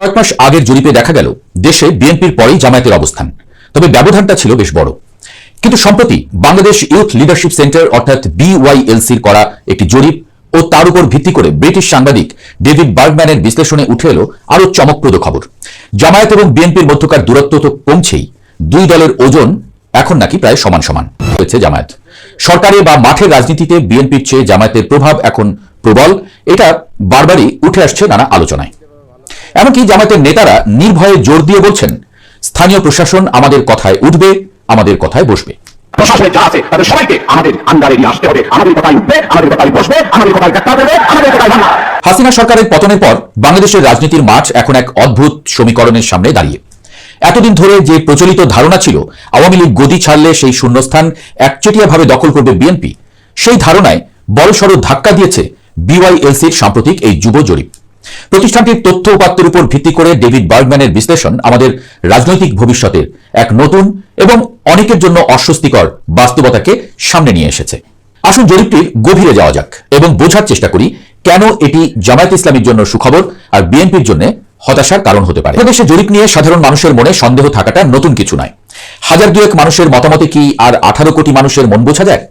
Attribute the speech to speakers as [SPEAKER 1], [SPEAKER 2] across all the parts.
[SPEAKER 1] কয়েক মাস আগের জরিপে দেখা গেল, দেশে বিএনপির পরেই জামায়াতের অবস্থান। তবে ব্যবধানটা ছিল বেশ বড়। কিন্তু সম্প্রতি বাংলাদেশ ইউথ লিডারশিপ সেন্টার অর্থাৎ বিওয়াইএলসির করা একটি জরিপ ও তার উপর ভিত্তি করে ব্রিটিশ সাংবাদিক ডেভিড বার্গম্যানের বিশ্লেষণে উঠে এলো আরও চমকপ্রদ খবর। জামায়াত এবং বিএনপির মধ্যকার দূরত্ব তো কমছেই, দুই দলের ওজন এখন নাকি প্রায় সমান সমান হয়েছে জামায়াত। সরকারে বা মাঠের রাজনীতিতে বিএনপির চেয়ে জামায়াতের প্রভাব এখন প্রবল, এটা বারবারই উঠে আসছে নানা আলোচনায়। এমনকি জামায়াতের নেতারা নির্ভয়ে জোর দিয়ে বলছেন স্থানীয় প্রশাসন আমাদের কথায় উঠবে আমাদের কথায় বসবে।
[SPEAKER 2] প্রশাসনে যা আছে তাদের সবাইকে আমাদের আন্ডারে নিয়ে আসতে হবে। আমাদের কথায় উঠবে আমাদের কথায় বসবে আমাদের কথায় ব্যাখ্যা করবে আমাদের কথায় মানবে
[SPEAKER 1] হাসিনা সরকারের পতনের পর বাংলাদেশের রাজনীতির মাঠ এখন এক অদ্ভুত সমীকরণের সামনে দাঁড়িয়ে। এতদিন ধরে যে প্রচলিত ধারণা ছিল আওয়ামী লীগ গদি ছাড়লে সেই শূন্যস্থান একচেটিয়াভাবে দখল করবে বিএনপি সেই ধারণায় বড়সড় ধাক্কা দিয়েছে বিওয়াইএলসির সাম্প্রতিক এই যুব জরিপ। প্রতিষ্ঠানটির তথ্য উপাত্তের উপর ভিত্তি করে ডেভিড বার্গম্যানের বিশ্লেষণ আমাদের রাজনৈতিক ভবিষ্যতের এক নতুন এবং অনেকের জন্য অস্বস্তিকর বাস্তবতাকে সামনে নিয়ে এসেছে। আসুন জরিপটির গভীরে যাওয়া যাক এবং বোঝার চেষ্টা করি কেন এটি জামায়াত ইসলামীর জন্য সুখবর আর বিএনপির জন্য হতাশার কারণ হতে পারে। দেশে জরিপ নিয়ে সাধারণ মানুষের মনে সন্দেহ থাকাটা নতুন কিছু নয়। হাজার দুয়েক মানুষের মতামতে কি আর আঠারো কোটি মানুষের মন বোঝা যায়?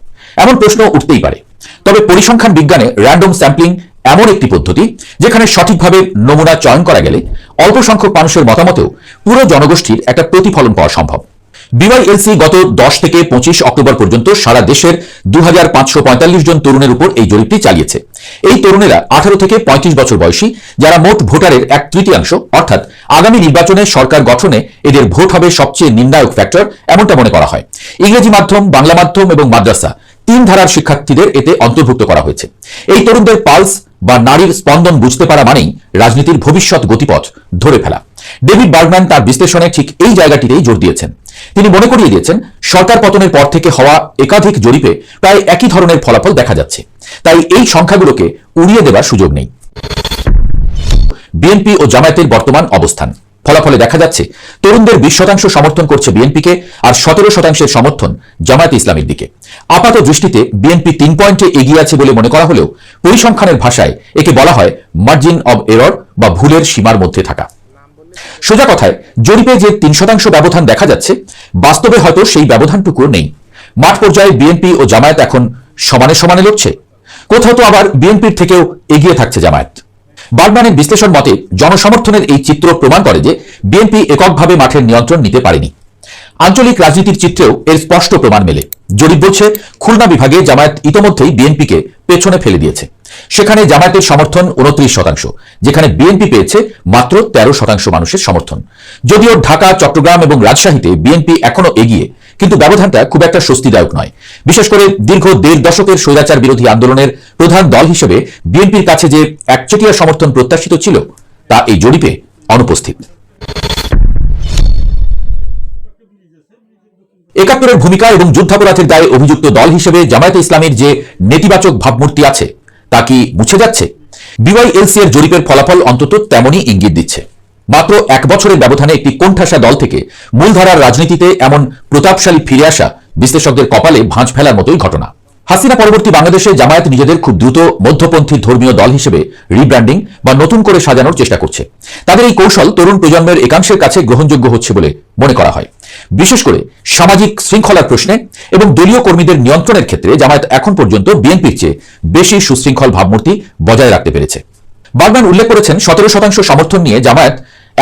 [SPEAKER 1] এমন প্রশ্ন উঠতেই পারে। তবে পরিসংখ্যান বিজ্ঞানে র্যান্ডম স্যাম্পলিং এমন একটি পদ্ধতি যেখানে সঠিকভাবে নমুনা চয়ন করা গেলে অল্প সংখ্যক মানুষের মতামতেও পুরো জনগোষ্ঠীর একটা প্রতিফলন পাওয়া সম্ভব। বিওয়াইএলসি গত দশ থেকে পঁচিশ অক্টোবর পর্যন্ত সারা দেশের দু হাজার পাঁচশো পঁয়তাল্লিশ জন তরুণের উপর এই জরিপটি চালিয়েছে। এই তরুণেরা আঠারো থেকে পঁয়ত্রিশ বছর বয়সী, যারা মোট ভোটারের এক তৃতীয়াংশ, অর্থাৎ আগামী নির্বাচনে সরকার গঠনে এদের ভোট হবে সবচেয়ে নির্ণায়ক ফ্যাক্টর, এমনটা মনে করা হয়। ইংরেজি মাধ্যম, বাংলা মাধ্যম এবং মাদ্রাসা, তিন ধারার শিক্ষার্থীদের এতে অন্তর্ভুক্ত করা হয়েছে। এই তরুণদের পালস বা নারীর স্পন্দন বুঝতে পারা মানেই রাজনীতির ভবিষ্যৎ গতিপথ ধরে ফেলা। ডেভিড বার্গম্যান তার বিশ্লেষণে ঠিক এই জায়গাটিতেই জোর দিয়েছেন। তিনি মনে করিয়ে দিয়েছেন, সরকার পতনের পর থেকে হওয়া একাধিক জরিপে প্রায় একই ধরনের ফলাফল দেখা যাচ্ছে। তাই এই সংখ্যাগুলোকে উড়িয়ে দেবার সুযোগ নেই। বিএনপি ও জামায়াতের বর্তমান অবস্থান। ফলাফলে দেখা যাচ্ছে, তরুণদের বিশ শতাংশ সমর্থন করছে বিএনপিকে আর সতেরো শতাংশের সমর্থন জামায়াত ইসলামের দিকে। আপাত দৃষ্টিতে বিএনপি তিন পয়েন্টে এগিয়ে আছে বলে মনে করা হলেও পরিসংখ্যানের ভাষায় একে বলা হয় মার্জিন অব এরর বা ভুলের সীমার মধ্যে থাকা। সোজা কথায়, জরিপে যে তিন শতাংশ ব্যবধান দেখা যাচ্ছে, বাস্তবে হয়তো সেই ব্যবধানটুকু নেই। মাঠ পর্যায়ে বিএনপি ও জামায়াত এখন সমানে সমানে লড়ছে। কোথাও তো আবার বিএনপির থেকেও এগিয়ে থাকছে জামায়াত। বার্গম্যানের বিশ্লেষণ মতে, জনসমর্থনের এই চিত্র প্রমাণ করে যে বিএনপি এককভাবে মাঠের নিয়ন্ত্রণ নিতে পারেনি। আঞ্চলিক রাজনীতির চিত্রেও এর স্পষ্ট প্রমাণ মেলে। জরিপ বলছে, খুলনা বিভাগে জামায়াত ইতোমধ্যেই বিএনপিকে পেছনে ফেলে দিয়েছে। সেখানে জামায়াতের সমর্থন উনত্রিশ শতাংশ, যেখানে বিএনপি পেয়েছে মাত্র তেরো শতাংশ মানুষের সমর্থন। যদিও ঢাকা, চট্টগ্রাম এবং রাজশাহীতে বিএনপি এখনও এগিয়ে কিন্তু ব্যবধানটা খুব একটা স্বস্তিদায়ক নয়। বিশেষ করে দীর্ঘ দেড় দশকের স্বৈরাচার বিরোধী আন্দোলনের প্রধান দল হিসেবে বিএনপির কাছে যে একচেটিয়া সমর্থন প্রত্যাশিত ছিল, তা এই জরিপে অনুপস্থিত। একাত্তরের ভূমিকা এবং যুদ্ধাপরাধের দায়ে অভিযুক্ত দল হিসেবে জামায়াতে ইসলামের যে নেতিবাচক ভাবমূর্তি আছে, তা কি মুছে যাচ্ছে? বিওয়াইএলসি এর জরিপের ফলাফল অন্তত তেমনই ইঙ্গিত দিচ্ছে। মাত্র এক বছরের ব্যবধানে একটি কোণঠাসা দল থেকে মূলধারার রাজনীতিতে এমন প্রতাপশালী ফিরে আসা বিশ্লেষকদের কপালে ভাঁজ ফেলার মতোই ঘটনা। হাসিনা পরবর্তী বাংলাদেশে জামায়াত নিজেদের খুব দ্রুত মধ্যপন্থী ধর্মীয় দল হিসেবে রিব্র্যান্ডিং বা নতুন করে সাজানোর চেষ্টা করছে। তাদের এই কৌশল তরুণ প্রজন্মের একাংশের কাছে গ্রহণযোগ্য হচ্ছে বলে মনে করা হয়। বিশেষ করে সামাজিক শৃঙ্খলার প্রশ্নে এবং দলীয় কর্মীদের নিয়ন্ত্রণের ক্ষেত্রে জামায়াত এখন পর্যন্ত বিএনপির চেয়ে বেশি সুশৃঙ্খল ভাবমূর্তি বজায় রাখতে পেরেছে। বাগমান উল্লেখ করেছেন, সতেরো শতাংশ সমর্থন নিয়ে জামায়াত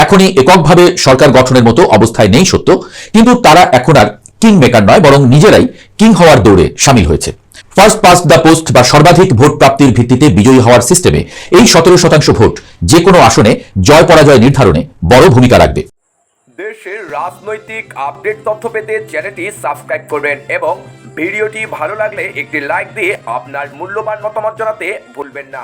[SPEAKER 1] এখনই এককভাবে সরকার গঠনের মতো অবস্থায় নেই সত্য, কিন্তু তারা এখন আর কিং মেকার নয়, বরং নিজেরাই কিং হওয়ার দৌড়ে সামিল হয়েছে। ফার্স্ট পাস দ্য পোস্ট বা সর্বাধিক ভোট প্রাপ্তির ভিত্তিতে বিজয়ী হওয়ার সিস্টেমে এই সতেরো শতাংশ ভোট যে কোনো আসনে জয় পরাজয় নির্ধারণে বড় ভূমিকা রাখবে।
[SPEAKER 3] দেশের রাজনৈতিক আপডেট তথ্য পেতে চ্যানেলটি সাবস্ক্রাইব করবেন এবং ভিডিওটি ভালো লাগলে একটি লাইক দিয়ে আপনার মূল্যবান মতামত জানাতে ভুলবেন না।